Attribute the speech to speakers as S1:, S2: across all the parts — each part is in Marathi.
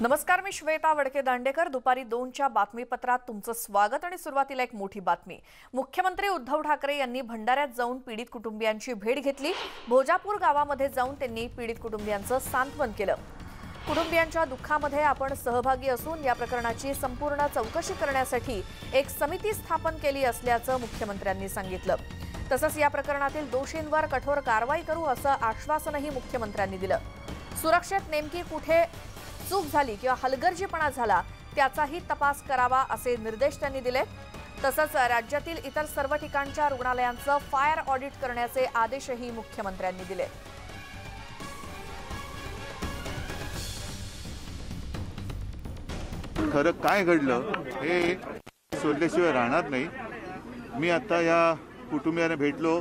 S1: नमस्कार मी श्वेता वडके दांडेकर. दुपारी दोनच्या बातमीपत्रात तुमचं स्वागत आणि सुरुवातीला एक मोठी बातमी. मुख्यमंत्री उद्धव ठाकरे यांनी भंडाऱ्यात जाऊन पीडित कुटुंबियांची भेट घेतली. भोजापूर गावामध्ये जाऊन त्यांनी पीडित कुटुंबियांचं सांत्वन केलं. कुटुंबियांच्या दुःखामध्ये आपण सहभागी असून या प्रकरणाची संपूर्ण चौकशी करण्यासाठी एक समिती स्थापन केली असल्याचं मुख्यमंत्र्यांनी सांगितलं. तसंच या प्रकरणातील दोषींवर कठोर कारवाई करू असं आश्वासनही मुख्यमंत्र्यांनी दिलं. सुरक्षेत नेमकी कुठे चूक झाली किंवा हलगर्जीपणा झाला त्याचाही तपास करावा असे निर्देश त्यांनी दिले. तसंच राज्यातील इतर सर्व ठिकाणच्या रुग्णालयांचं फायर ऑडिट करण्याचे आदेशही मुख्यमंत्र्यांनी दिले.
S2: खरं काय घडलं हे शोधल्याशिवाय राहणार नाही. मी आता या कुटुंबियांना भेटलो.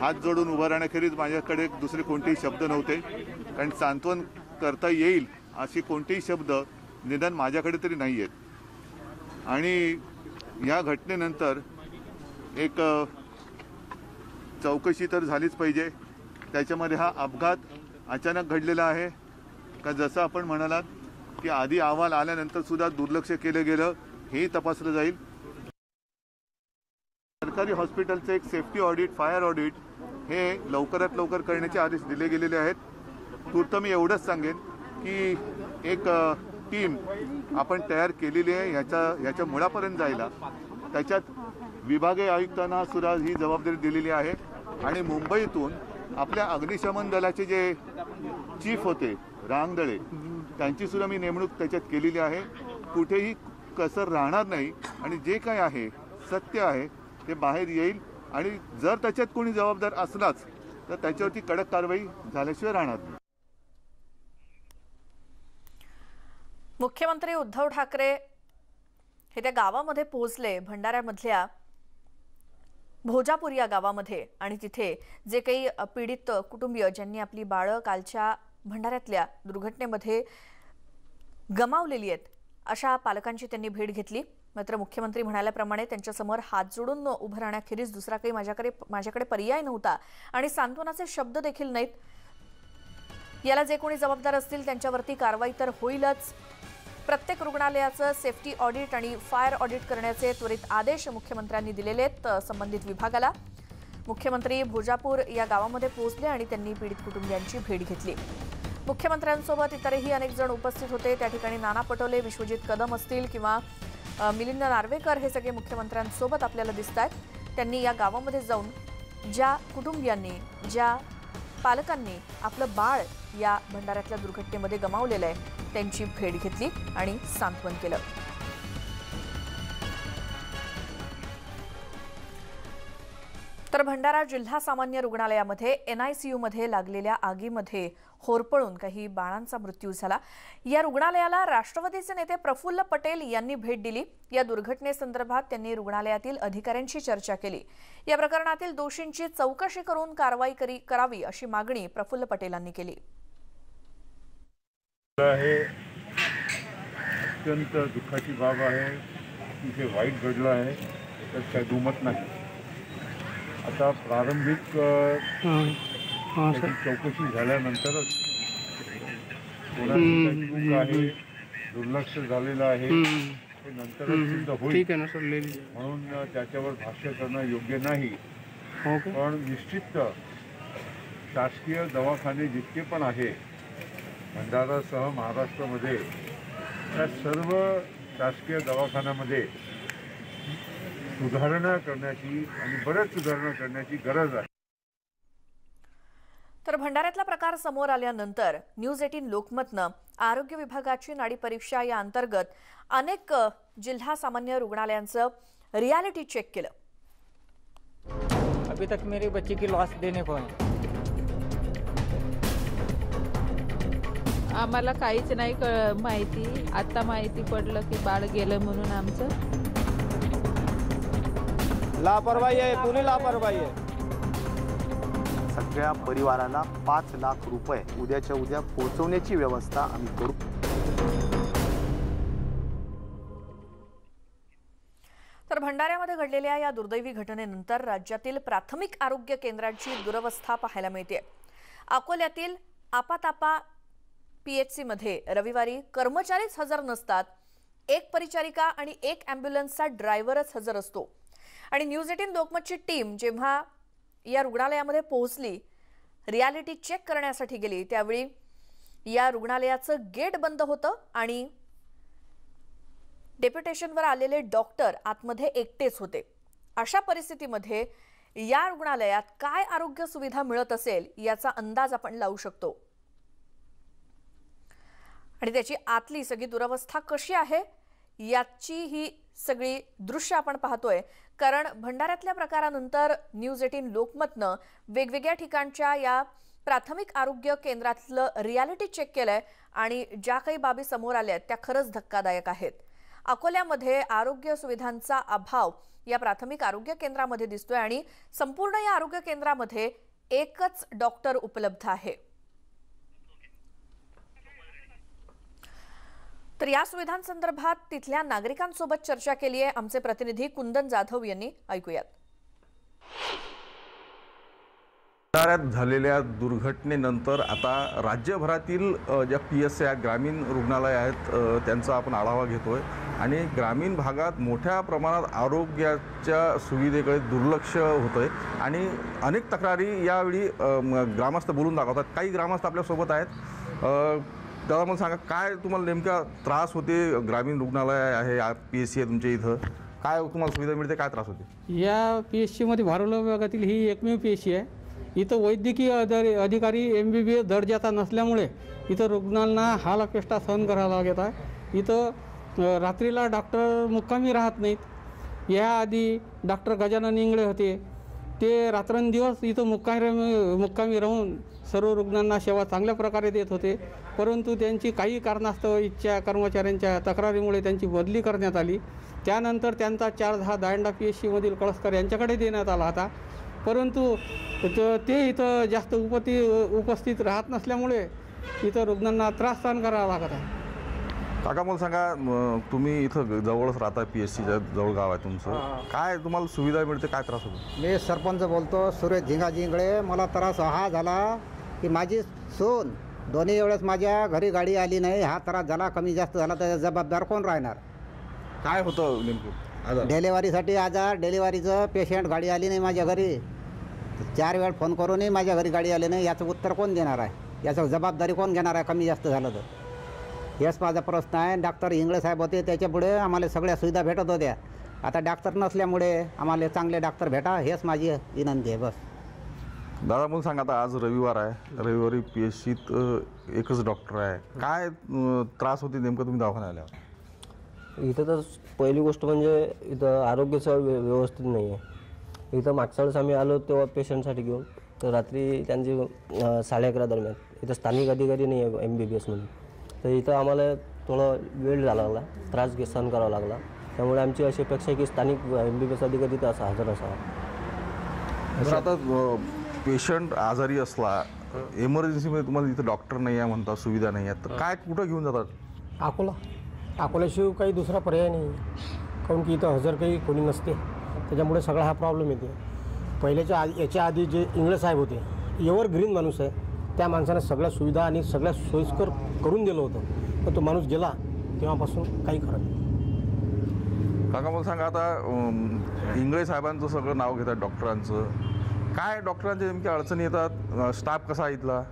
S2: हात जोडून उभं राहण्याखेरीज माझ्याकडे दुसरे कोणतेही शब्द नव्हते. कारण सांत्वन करता येईल असे कोणतेही शब्द निदान माझ्याकडे तरी नाही आहेत. आणि या घटनेनंतर एक चौकशी तर झालीच पाहिजे. त्याच्यामध्ये हा अपघात अचानक घडलेला आहे. का जसं आपण म्हणालात की आधी अहवाल आल्यानंतर सुद्धा दुर्लक्ष केलं गेलं हेही तपासलं जाईल. सरकारी हॉस्पिटलचं एक सेफ्टी ऑडिट फायर ऑडिट हे लवकरात लवकर करण्याचे आदेश दिले गेलेले आहेत. तूर्त मी एवढंच सांगेन की एक टीम आपण तयार केलेली आहे ह्याच्या ह्याच्या मुळापर्यंत जायला. त्याच्यात विभागीय आयुक्तांना सुद्धा ही जबाबदारी दिलेली आहे. आणि मुंबईतून आपल्या अग्निशमन दलाचे जे चीफ होते रांगदळे त्यांची सुद्धा मी नेमणूक त्याच्यात केलेली आहे. कुठेही कसर राहणार नाही आणि जे काय आहे सत्य आहे ते बाहेर येईल. आणि जर त्याच्यात कोणी जबाबदार असलाच तर त्याच्यावरती कडक कारवाई झाल्याशिवाय राहणार नाही.
S1: मुख्यमंत्री उद्धव ठाकरे हे त्या गावामध्ये पोहोचले भंडाऱ्यामधल्या भोजापूर या गावामध्ये. आणि तिथे जे काही पीडित कुटुंबीय ज्यांनी आपली बाळं कालच्या भंडाऱ्यातल्या दुर्घटनेमध्ये गमावलेली आहेत अशा पालकांची त्यांनी भेट घेतली. मात्र मुख्यमंत्री म्हणाल्याप्रमाणे त्यांच्यासमोर हात जोडून उभं राहण्याखेरीज दुसरा काही माझ्याकडे माझ्याकडे पर्याय नव्हता. आणि सांत्वनाचे शब्द देखील नाहीत. याला जे कोणी जबाबदार असतील त्यांच्यावरती कारवाई तर होईलच. प्रत्येक रुग्णालयाचं सेफ्टी ऑडिट आणि फायर ऑडिट करण्याचे त्वरित आदेश मुख्यमंत्र्यांनी दिलेले आहेत संबंधित विभागाला. मुख्यमंत्री भोजापूर या गावामध्ये पोहोचले आणि त्यांनी पीडित कुटुंबियांची भेट घेतली. मुख्यमंत्र्यांसोबत इतरही अनेक जण उपस्थित होते. त्या ठिकाणी नाना पटोले विश्वजित कदम असतील किंवा मिलिंद नार्वेकर हे सगळे मुख्यमंत्र्यांसोबत आपल्याला दिसत आहेत त्यांनी या गावामध्ये जाऊन ज्या कुटुंबियांनी ज्या पालकांनी आपलं बाळ या भंडाऱ्यातल्या दुर्घटनेमध्ये गमावलेलं आहे. त्यांची भेट घेतली आणि सांत्वन केलं. तर भंडारा जिल्हा सामान्य रुग्णालयामध्ये एनआयसीयूमध्ये लागलेल्या आगीमध्ये होरपळून काही बाळांचा मृत्यू झाला. या रुग्णालयाला राष्ट्रवादीचे नेते प्रफुल्ल पटेल यांनी भेट दिली. या दुर्घटनेसंदर्भात त्यांनी रुग्णालयातील अधिकाऱ्यांशी चर्चा केली. या प्रकरणातील दोषींची चौकशी करून कारवाई करी करावी अशी मागणी प्रफुल्ल पटेलांनी केली.
S3: अत्यंत दुःखाची बाब आहे. वाईट घडलं आहे. काही दुमत नाही. आता प्रारंभिक चौकशी झाल्यानंतरच आहे दुर्लक्ष झालेलं आहे हे नंतरच सिद्ध होईल.
S4: ठीक आहे ना सर लिहिली
S3: म्हणून त्याच्यावर भाष्य करणं योग्य नाही.
S4: हो
S3: पण निश्चित शासकीय दवाखाने जितके पण आहे भंडारासह महाराष्ट्रामध्ये त्या सर्व शासकीय दवाखान्यामध्ये सुधारणा करण्याची आणि बऱ्याच सुधारणा करण्याची गरज आहे.
S1: तर भंडाऱ्यातला प्रकार समोर आल्यानंतर न्यूज एटीन लोकमतनं आरोग्य विभागाची नाडी परीक्षा या अंतर्गत अनेक जिल्हा सामान्य रुग्णालयांचं रियालिटी चेक केलं.
S5: अभी तक मेरे बच्चे की लॉस देने को है?
S6: आम्हाला काहीच नाही माहिती. आता माहिती पडलं की बाळ गेलं म्हणून आमचं.
S4: लापरवाही आहे पुरी लापरवाही आहे?
S7: सगळ्या परिवाराला पाच लाख रुपये उद्याच्या उद्या पोहोचवण्याची व्यवस्था आम्ही करू.
S1: तर भंडाऱ्यामध्ये घडलेल्या या दुर्दैवी घटनेनंतर राज्यातील प्राथमिक आरोग्य केंद्रांची दुरवस्था पाहायला मिळते अकोल्यातील आपातापा पीएचसी मध्ये रविवारी कर्मचारीच हजर नसतात. एक परिचारिका आणि एक अँब्युलन्सचा ड्रायव्हरच हजर असतो. आणि न्यूज एटीन लोकमतची टीम जेव्हा या रुग्णालयामध्ये पोहोचली रियालिटी चेक करण्यासाठी गेली त्यावेळी या रुग्णालयाचं गेट बंद होतं आणि डेप्युटेशनवर आलेले डॉक्टर आतमध्ये एकटेच होते. अशा परिस्थितीमध्ये या रुग्णालयात काय आरोग्य सुविधा मिळत असेल याचा अंदाज आपण लावू शकतो. आणि त्याची आतली सगळी दुरवस्था कशी आहे? याची ही सगळी दृश्य आपण पाहतोय. कारण भंडाऱ्यातल्या प्रकारानंतर न्यूज एटीन लोकमतनं वेगवेगळ्या ठिकाणच्या या प्राथमिक आरोग्य केंद्रातलं रियालिटी चेक केलंय आणि ज्या काही बाबी समोर आल्या आहेत त्या खरंच धक्कादायक आहेत. अकोल्यामध्ये आरोग्य सुविधांचा अभाव या प्राथमिक आरोग्य केंद्रामध्ये दिसतोय आणि संपूर्ण या आरोग्य केंद्रामध्ये एकच डॉक्टर उपलब्ध आहे. तर या सुविधांसंदर्भात तिथल्या नागरिकांसोबत चर्चा केली आहे आमचे प्रतिनिधी कुंदन जाधव यांनी. ऐकूयात.
S8: भंडाऱ्यात झालेल्या दुर्घटनेनंतर आता राज्यभरातील ज्या पी एस या ग्रामीण रुग्णालय आहेत त्यांचा आपण आढावा घेतोय. आणि ग्रामीण भागात मोठ्या प्रमाणात आरोग्याच्या सुविधेकडे दुर्लक्ष होतंय. आणि अनेक तक्रारी यावेळी ग्रामस्थ बोलून दाखवतात. काही ग्रामस्थ आपल्यासोबत आहेत. दादा मला सांगा काय तुम्हाला नेमका त्रास होते? ग्रामीण रुग्णालय आहे पी एस सी आहे तुमच्या इथं. काय तुम्हाला सुविधा मिळते काय त्रास होते?
S9: या पी एस सीमध्ये भारोला विभागातील ही एकमेव पी एस सी आहे. इथं वैद्यकीय अधिकारी अधिकारी एम बी बी एस दर्जाचा नसल्यामुळे इथं रुग्णांना हाल अपेष्टा सहन करावा लागत आहे. इथं रात्रीला डॉक्टर मुक्कामी राहत नाहीत. याआधी डॉक्टर गजानन इंगळे होते. ते रात्रंदिवस इथं मुक्कामी मुक्कामी राहून सर्व रुग्णांना सेवा चांगल्या प्रकारे देत होते. परंतु त्यांची काही कारणास्तव इच्छा कर्मचाऱ्यांच्या तक्रारीमुळे त्यांची बदली करण्यात आली. त्यानंतर त्यांचा चार्ज हा दायंडा पी एस सीमधील कळसकर यांच्याकडे देण्यात आला होता. परंतु ते इथं जास्त उपती उपस्थित राहत नसल्यामुळे इथं रुग्णांना त्रास सहन करावा लागत आहे.
S8: काका मला सांगा तुम्ही इथं जवळच राहता पी एस सीच्या जवळ गाव आहे तुमचं. काय तुम्हाला सुविधा मिळते काय त्रास होतो?
S10: मी सरपंच बोलतो सुरेश झिंगा जिंगळे मला त्रास हा झाला की माझी सून दोन्ही वेळेस माझ्या घरी गाडी आली नाही हा त्रास झाला कमी जास्त झाला त्याचा जबाबदार कोण राहणार?
S8: काय होतं नेमकं?
S10: डिलेवरीसाठी आजार डिलेवरीचं पेशंट गाडी आली नाही माझ्या घरी. चार वेळ फोन करूनही माझ्या घरी गाडी आली नाही याचं उत्तर कोण देणार आहे? याचं जबाबदारी कोण घेणार आहे कमी जास्त झालं तर? हेच माझा प्रश्न आहे. डॉक्टर इंगळे साहेब होते त्याच्यापुढे आम्हाला सगळ्या सुविधा भेटत होत्या. आता डॉक्टर नसल्यामुळे आम्हाला चांगले डॉक्टर भेटा हेच माझी विनंती आहे बस.
S8: दादा मला सांगा आता आज रविवार आहे. रविवारी पी एस सीत एकच डॉक्टर आहे. काय त्रास होते नेमकं तुम्ही दवाखान्यात आल्यावर?
S11: इथं तर पहिली गोष्ट म्हणजे इथं आरोग्याचं व्य व्यवस्थित नाही आहे इथं मागच्या वेळेस आम्ही आलो तेव्हा पेशंटसाठी घेऊन. तर रात्री त्यांची साडे अकरा दरम्यान. इथं स्थानिक अधिकारी नाही आहे एम बी बी एसमध्ये तर इथं आम्हाला थोडा वेळ झाला लागला त्रास घे सहन करावा लागला. त्यामुळे आमची अशी अपेक्षा आहे की स्थानिक एम बी बी एस अधिकारी इथं असा हजर असावा.
S8: तर आता पेशंट आजारी असला एमर्जन्सीमध्ये तुम्हाला इथं डॉक्टर नाही आहे म्हणता सुविधा नाही आहे तर काय कुठं घेऊन जातात?
S9: अकोला. अकोल्याशिवाय काही दुसरा पर्याय नाही. काऊन की इथं हजर काही कोणी नसते. त्याच्यामुळे सगळा हा प्रॉब्लेम येते पहिल्याच्या आधी याच्या आधी जे इंगळे साहेब होते एवर ग्रीन माणूस आहे. त्या माणसाने सगळ्या सुविधा आणि सगळ्या सोयीस्कर करून दिलं होतं. पण तो माणूस गेला तेव्हापासून काही खरं नाही.
S8: काका मला सांगा आता इंगळे साहेबांचं सगळं नाव घेतात डॉक्टरांचं. काय डॉक्टरांच्या नेमक्या अडचणी येतात? स्टाफ कसा आहे इथला?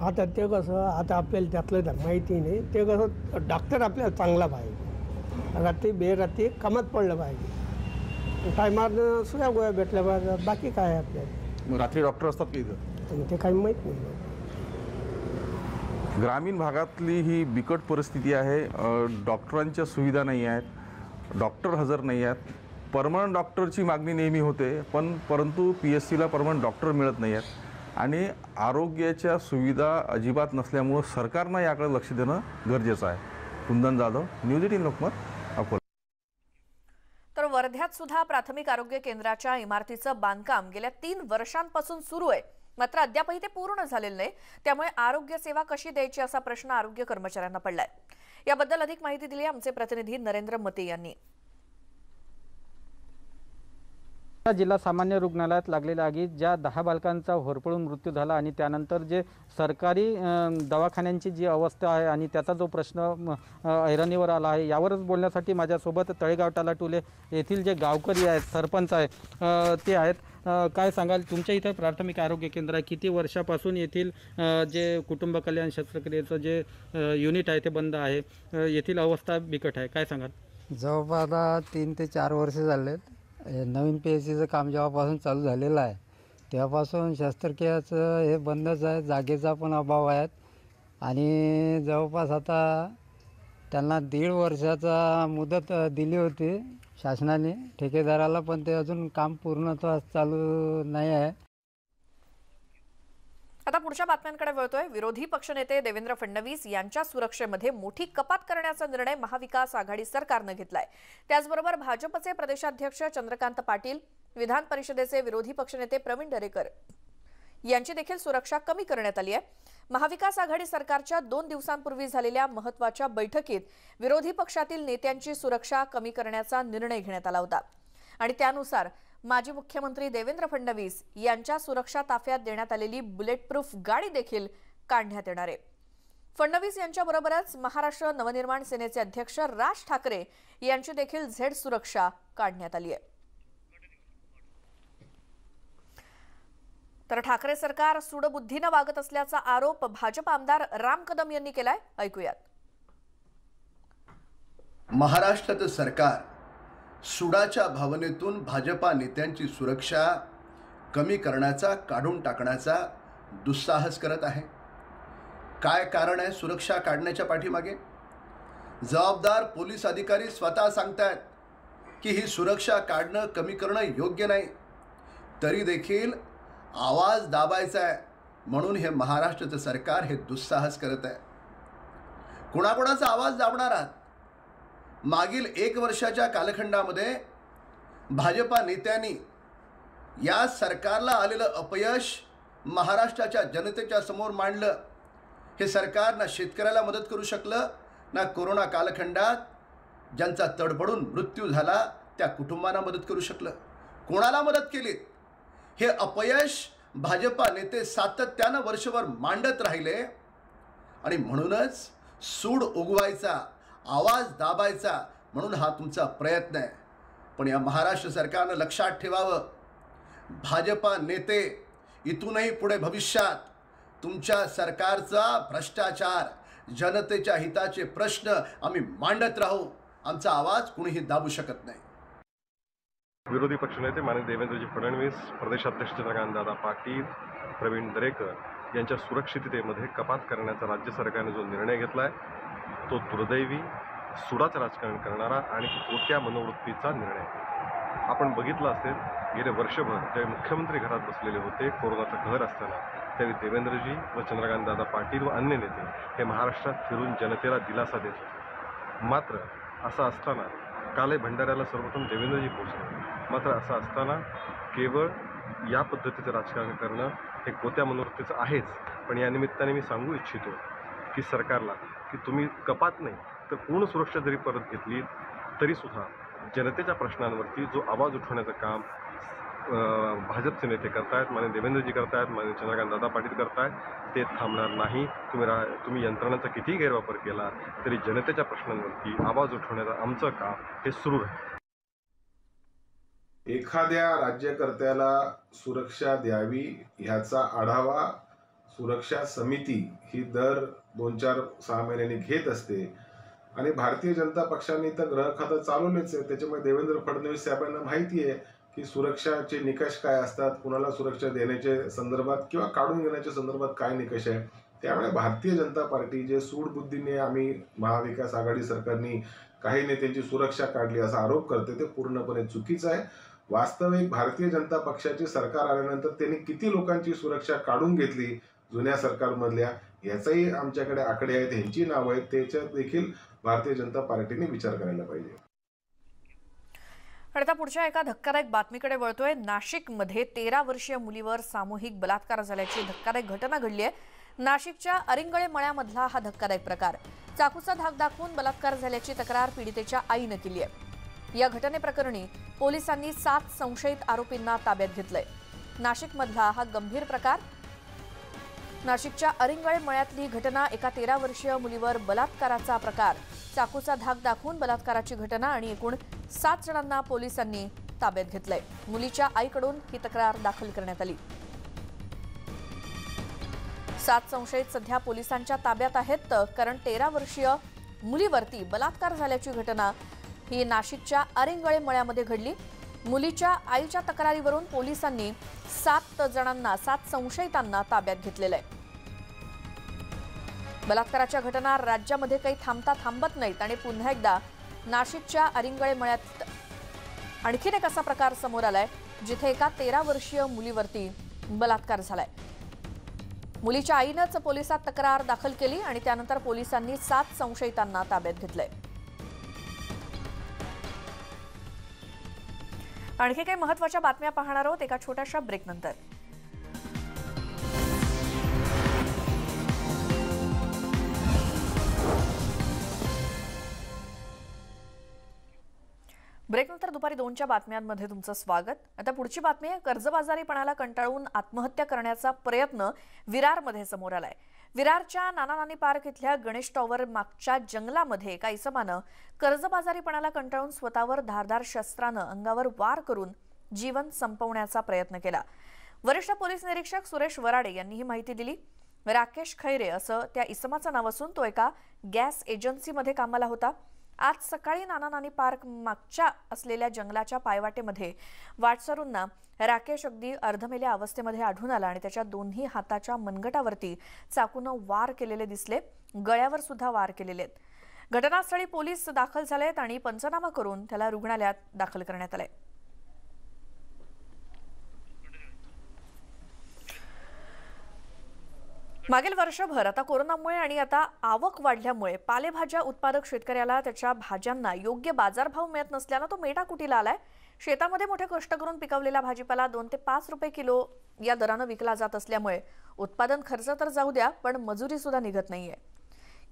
S9: आता ते कसं आता आपल्याला त्यातलं तर माहिती नाही. ते कसं डॉक्टर आपल्याला चांगला पाहिजे. रात्री बेरात्री कामात पडलं पाहिजे. टायमात सगळ्या गोळ्या भेटल्या पाहिजे बाकी काय आहे आपल्याला?
S8: मग रात्री डॉक्टर असतात का इथं?
S9: ते काही माहीत नाही.
S8: ग्रामीण भागातली ही बिकट परिस्थिती आहे. डॉक्टरांच्या सुविधा नाही आहेत. डॉक्टर हजर नाही आहेत. परमनंट डॉक्टरची मागणी नेहमी होते पण परंतु पी एस सीला परमनंट डॉक्टर मिळत नाही आहेत. आणि आरोग्याच्या सुविधा अजिबात नसल्यामुळं सरकारनं याकडे लक्ष देणं गरजेचं आहे. Kundan Jadhav news eighteen Lokmat Akola.
S1: तर वर्ध्यात सुद्धा प्राथमिक आरोग्य केंद्राच्या इमारतीचं बांधकाम गेल्या तीन वर्षांपासून सुरू आहे. मात्र अद्यापही ते पूर्ण झालेलं नाही. त्यामुळे आरोग्य सेवा कशी द्यायची असा प्रश्न आरोग्य कर्मचाऱ्यांना पडलाय. याबद्दल अधिक माहिती दिली आमचे प्रतिनिधी नरेंद्र मते यांनी.
S12: जिल्हा सामान्य रुग्णालयात लागलेल्या आगीत ज्या दहा बालकांचा होरपळून मृत्यू झाला आणि त्यानंतर जे सरकारी दवाखान्यांची जी अवस्था आहे आणि त्याचा जो प्रश्न ऐरणीवर आला आहे यावरच बोलण्यासाठी माझ्यासोबत तळेगाव टालाटुले येथील जे गावकरी आहेत सरपंच आहे ते आहेत. काय सांगाल? तुमच्या इथं प्राथमिक आरोग्य केंद्र आहे. किती वर्षापासून येथील जे कुटुंब कल्याण शस्त्रक्रियेचं जे युनिट आहे ते बंद आहे. येथील अवस्था बिकट आहे. काय सांगाल?
S10: जवळपास आता तीन ते चार वर्ष झालेत. नवीन पी एच सीचं काम जेव्हापासून चालू झालेलं आहे तेव्हापासून शस्त्रक्रियाचं हे बंदच आहे. जागेचा पण अभाव आहेत. आणि जवळपास आता त्यांना दीड वर्षाचा मुदत दिली होती शासनाने. ठेकेदाराला पण ते अजून काम पूर्णत्वास चालू नाही आहे.
S1: आता पुढच्या बातम्यांकडे वळतोय. विरोधी पक्षनेते देवेंद्र फडणवीस यांच्या सुरक्षेमध्ये मोठी कपात करण्याचा निर्णय महाविकास आघाडी सरकारनं घेतलाय. त्याचबरोबर भाजपचे प्रदेशाध्यक्ष चंद्रकांत पाटील विधान परिषदेचे विरोधी पक्षनेते प्रवीण दरेकर यांची देखील सुरक्षा कमी करण्यात आली आहे. महाविकास आघाडी सरकारच्या दोन दिवसांपूर्वी झालेल्या महत्त्वाच्या बैठकीत विरोधी पक्षातील नेत्यांची सुरक्षा कमी करण्याचा निर्णय घेण्यात आला होता. आणि त्यानुसार माजी मुख्यमंत्री देवेंद्र फडणवीस यांच्या सुरक्षा ताफ्यात देण्यात आलेली बुलेट प्रूफ गाडी देखील काढण्यात येणार आहे. फडणवीस यांच्याबरोबरच महाराष्ट्र नवनिर्माण सेनेचे अध्यक्ष राज ठाकरे यांची देखील झेड सुरक्षा काढण्यात आली आहे. तर ठाकरे सरकार सुडबुद्धीनं वागत असल्याचा आरोप भाजप आमदार राम कदम यांनी केलाय. ऐकूयात.
S13: महाराष्ट्राचं सरकार सुडाच्या भावनेतून भाजपा नेत्यांची सुरक्षा कमी करण्याचा काढून टाकण्याचा दुस्साहस करत आहे. काय कारण आहे सुरक्षा काढण्याच्या पाठीमागे? जबाबदार पोलीस अधिकारी स्वतः सांगतायत की ही सुरक्षा काढणं कमी करणं योग्य नाही. तरी देखील आवाज दाबायचा आहे. म्हणून हे महाराष्ट्राचं सरकार हे दुस्साहस करत आहे. कुणाकुणाचा आवाज दाबणार आहात? मागील एक वर्षाच्या कालखंडामध्ये भाजपा नेत्यांनी या सरकारला आलेलं अपयश महाराष्ट्राच्या जनतेच्या समोर मांडलं. हे सरकार ना शेतकऱ्याला मदत करू शकलं ना कोरोना कालखंडात ज्यांचा तडफडून मृत्यू झाला त्या कुटुंबांना मदत करू शकलं. कोणाला मदत केली हे अपयश भाजपा नेते सातत्यानं वर्षभर मांडत राहिले. आणि म्हणूनच सूड उगवायचा आवाज दाबायचा म्हणून हा तुमचा प्रयत्न आहे. पण या महाराष्ट्र सरकारनं लक्षात ठेवावं. भाजपा नेते इथूनही पुढे भविष्यात तुमच्या सरकारचा भ्रष्टाचार जनतेच्या हिताचे प्रश्न आम्ही मांडत राहू. आमचा आवाज कुणीही दाबू शकत नाही.
S14: विरोधी पक्षनेते माननीय देवेंद्रजी फडणवीस प्रदेशाध्यक्ष चंद्रकांतदादा पाटील प्रवीण दरेकर यांच्या सुरक्षिततेमध्ये कपात करण्याचा राज्य सरकारने जो निर्णय घेतला आहे तो दुर्दैवी सुडाचं राजकारण करणारा आणि कोट्या मनोवृत्तीचा निर्णय. आपण बघितलं असेल गेले वर्षभर ज्यावेळी मुख्यमंत्री घरात बसलेले होते कोरोनाचं कहर असताना त्यावेळी देवेंद्रजी व चंद्रकांतदादा पाटील व अन्य नेते हे महाराष्ट्रात फिरून जनतेला दिलासा देत होते. मात्र असं असताना कालही भंडाऱ्याला सर्वप्रथम देवेंद्रजी पोचले मात्र असं असताना केवळ या पद्धतीचं राजकारण करणं हे कोत्या मनोवृत्तीचं आहेच. पण या निमित्ताने मी सांगू इच्छितो की सरकारला की तुम्ही कपात नाही तर पूर्ण सुरक्षा जरी परत घेतली तरीसुद्धा जनतेच्या प्रश्नांवरती जो आवाज उठवण्याचं काम भाजपचे नेते करतायत माने देवेंद्रजी करतायत माने चंद्रकांत दादा पाटील करतायत ते थांबणार नाही. तुम्ही रा तुम्ही यंत्रणांचा कितीही गैरवापर केला तरी जनतेच्या प्रश्नांवरती आवाज उठवण्याचं आमचं काम हे सुरू राहील.
S15: एखाद्या राज्यकर्त्याला सुरक्षा द्यावी ह्याचा आढावा सुरक्षा समिती ही दर दोन चार सहा महिन्यांनी घेत असते. आणि भारतीय जनता पक्षाने तर ग्रह खातं चालवलेच आहे त्याच्यामुळे देवेंद्र फडणवीस साहेबांना माहिती आहे की सुरक्षाचे निकष काय असतात कुणाला सुरक्षा देण्याच्या संदर्भात किंवा काढून घेण्याच्या संदर्भात काय निकष आहे? त्यामुळे भारतीय जनता पार्टी जे सूडबुद्धीने आम्ही महाविकास आघाडी सरकारने काही नेत्यांची सुरक्षा काढली असा आरोप करते ते पूर्णपणे चुकीचं आहे. वास्तविक भारतीय जनता पक्षाचे सरकार आल्यानंतर त्यांनी किती लोकांची सुरक्षा काढून घेतली? जुन्या सरकारमधल्या याचाही आमच्याकडे आकडे आहेत ह्यांची नावं आहेत त्याच्यात देखील भारतीय जनता पार्टीने विचार करायला पाहिजे.
S1: आणि आता पुढच्या एका धक्कादायक बातमीकडे वळतोय. नाशिकमध्ये तेरा वर्षीय मुलीवर सामूहिक बलात्कार झाल्याची धक्कादायक घटना घडली आहे. नाशिकच्या अरिंगळे मळ्यामधला हा धक्कादायक प्रकार. चाकूचा धाक दाखवून बलात्कार झाल्याची तक्रार पीडितेच्या आईनं केली आहे. या घटनेप्रकरणी पोलिसांनी सात संशयित आरोपींना ताब्यात घेतलंय. नाशिकमधला हा गंभीर प्रकार. नाशिकच्या अरिंगळे मळ्यातली घटना एका तेरा वर्षीय मुलीवर बलात्काराचा प्रकार. चाकूचा धाक दाखवून बलात्काराची घटना आणि एकूण सात जणांना पोलिसांनी ताब्यात घेतलंय. मुलीच्या आईकडून ही तक्रार दाखल करण्यात आली. सात संशयित सध्या पोलिसांच्या ताब्यात आहेत कारण तेरा वर्षीय मुलीवरती बलात्कार झाल्याची घटना ही नाशिकच्या अरिंगळे मळ्यामध्ये घडली. मुलीच्या आईच्या तक्रारीवरून पोलिसांनी सात जणांना सात संशयितांना ताब्यात घेतलेलं आहे. बलात्काराच्या घटना राज्यामध्ये काही थांबता थांबत नाहीत आणि पुन्हा एकदा नाशिकच्या अरिंगळे मळ्यात आणखीन एक असा प्रकार समोर आलाय जिथे एका तेरा वर्षीय मुलीवरती बलात्कार झालाय. मुलीच्या आईनंच पोलिसात तक्रार दाखल केली आणि त्यानंतर पोलिसांनी सात संशयितांना ताब्यात घेतलंय. आणखी काही महत्त्वाच्या बातम्या पाहणार आहोत एका छोट्याशा ब्रेकनंतर ब्रेकनंतर दुपारी दोनच्या बातम्यांमध्ये तुमचं स्वागत. आता पुढची बातमी आहे कर्जबाजारीपणाला कंटाळून आत्महत्या करण्याचा प्रयत्न विरारमध्ये समोर आलाय. विरारच्या नाना नानी पार्क इथल्या गणेश टॉवर मागच्या जंगलामध्ये एका इसमानं कर्जबाजारीपणाला कंटाळून स्वतःवर धारदार शस्त्रानं अंगावर वार करून जीवन संपवण्याचा प्रयत्न केला. वरिष्ठ पोलीस निरीक्षक सुरेश वराडे यांनी ही माहिती दिली. राकेश खैरे असं त्या इसमाचं नाव असून तो एका गॅस एजन्सीमध्ये कामाला होता. आज सकाळी नाना नानी पार्क मागच्या असलेल्या जंगलाच्या पायवाटेमध्ये वाटसरूंना राकेश अगदी अर्धमेल्या अवस्थेमध्ये आढळून आला आणि त्याच्या दोन्ही हाताच्या मनगटावरती चाकूनं वार केलेले दिसले. गळ्यावर सुद्धा वार केलेले आहेत. घटनास्थळी पोलीस दाखल झालेत आणि पंचनामा करून त्याला रुग्णालयात दाखल करण्यात आलंय. मागील वर्षभर आता कोरोनामुळे आणि आता आवक वाढल्यामुळे पालेभाज्या उत्पादक शेतकऱ्याला त्याच्या भाज्यांना योग्य बाजारभाव मिळत नसल्यानं तो मेटाकुटीला आलाय. शेतामध्ये मोठे कष्ट करून पिकवलेला भाजीपाला दोन ते पाच रुपये किलो या दरानं विकला जात असल्यामुळे उत्पादन खर्च तर जाऊ द्या पण मजुरी सुद्धा निघत नाहीये.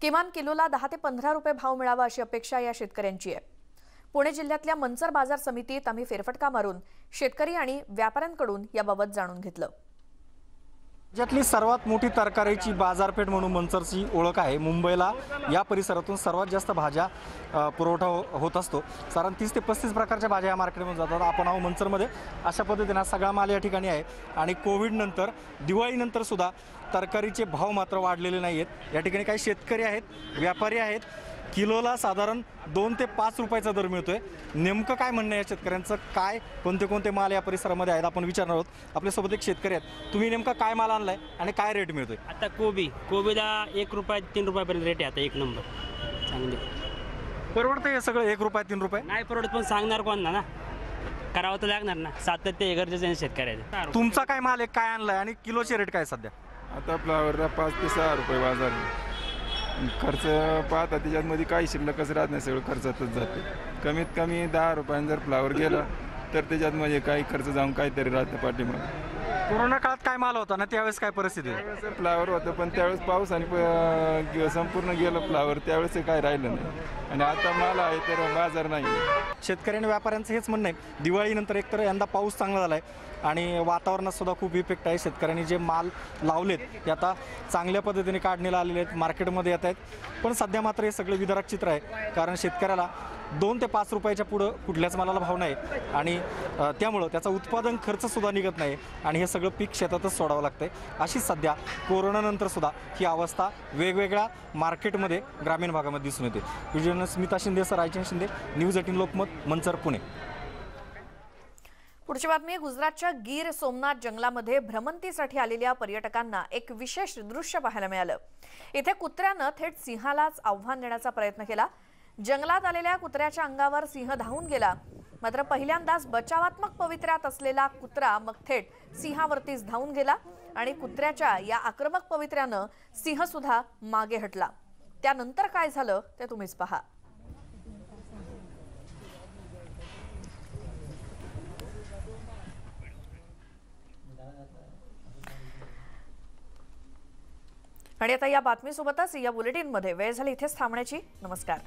S1: किमान किलोला दहा ते पंधरा रुपये भाव मिळावा अशी अपेक्षा या शेतकऱ्यांची आहे. पुणे जिल्ह्यातल्या मंचर बाजार समितीत आम्ही फेरफटका मारून शेतकरी आणि व्यापाऱ्यांकडून याबाबत जाणून घेतलं.
S16: राज्यातली सर्वात मोठी तरकारीची बाजारपेठ म्हणून मंचरची ओळख आहे. मुंबईला या परिसरातून सर्वात जास्त भाज्या पुरवठा हो- होत असतो. कारण तीस ते पस्तीस प्रकारच्या भाज्या या मार्केटमध्ये जातात. आपण आहो मंचरमध्ये. अशा पद्धतीनं सगळा माल या ठिकाणी आहे. आणि कोविडनंतर दिवाळीनंतर सुद्धा तरकारीचे भाव मात्र वाढलेले नाही आहेत या ठिकाणी काही शेतकरी आहेत व्यापारी आहेत. किलोला साधारण दोन ते पाच रुपयाचा दर मिळतोय. नेमकं काय म्हणणं आहे या शेतकऱ्यांचं? काय कोणते कोणते माल या परिसरामध्ये आहेत? आपण विचारणार आहोत. आपल्यासोबत एक शेतकरी आहेत. तुम्ही नेमका काय माल आणलाय आणि काय रेट मिळतोय?
S17: आता कोबी कोबीला एक रुपये तीन रुपयापर्यंत रेट आहे आता एक नंबर चांगली.
S16: परवडतं हे सगळं? एक रुपये तीन रुपये?
S17: नाही परवडत पण सांगणार कोण ना? ना करावं तर लागणार ना. सातत्य हे गरजेचं आहे शेतकऱ्याचं
S16: तुमचा काय माल आहे? काय आणलाय? आणि किलोचे रेट काय सध्या?
S18: आता फ्लावरला पाच ते सहा रुपये बाजार आहे. खर्च पाहता त्याच्यातमध्ये काही शिल्लकच राहत नाही सगळं खर्चातच जाते. कमीत कमी दहा रुपयानं जर फ्लावर गेला तर त्याच्यात म्हणजे काही खर्च जाऊन काहीतरी राहतं पाठीमागे.
S16: कोरोना काळात काय माल होता ना? त्यावेळेस काय परिस्थिती होती?
S18: फ्लावर होतं पण त्यावेळेस पाऊस आणि प- गे- संपूर्ण गेलं फ्लावर त्यावेळेस हे काय राहिलं नाही. आणि आता माल आहे तर बाजार नाही
S16: शेतकरी आणि व्यापाऱ्यांचं हेच म्हणणं आहे. दिवाळीनंतर एकतर यंदा पाऊस चांगला झाला आहे आणि वातावरणात सुद्धा खूप इफेक्ट आहे. शेतकऱ्यांनी जे माल लावलेत ते आता चांगल्या पद्धतीने काढणीला आलेले आहेत मार्केटमध्ये येत आहेत. पण सध्या मात्र हे सगळं विदारक चित्र आहे. कारण शेतकऱ्याला दोन ते पाच रुपयाच्या पुढं कुठल्याच मालाला भाव नाही. आणि त्यामुळं त्याचा उत्पादन खर्चसुद्धा निघत नाही आणि हे सगळं पीक शेतातच सोडावं लागतंय. अशी सध्या कोरोनानंतर सुद्धा ही अवस्था वेगवेगळ्या मार्केटमध्ये ग्रामीण भागामध्ये दिसून येते. Vijay Smita Shinde sir Raichand Shinde news eighteen Lokmat Manchar Pune.
S1: पुढची बातमी गुजरातच्या गीर सोमनाथ जंगलामध्ये भ्रमंतीसाठी आलेल्या पर्यटकांना एक विशेष दृश्य पाहायला मिळालं. इथे कुत्र्यानं थेट सिंहालाच आव्हान देण्याचा प्रयत्न केला. जंगलात आलेल्या कुत्र्याच्या अंगावर सिंह धावून गेला. मात्र पहिल्यांदाच बचावात्मक पवित्र्यात असलेला कुत्रा मग थेट सिंहावरतीच धावून गेला आणि कुत्र्याच्या या आक्रमक पवित्र्यानं सिंह सुद्धा मागे हटला. त्यानंतर काय झालं ते तुम्हीच पहा. आणि आता या बातमीसोबतच या बुलेटिनमध्ये वेळ झाली इथेच थांबण्याची. नमस्कार.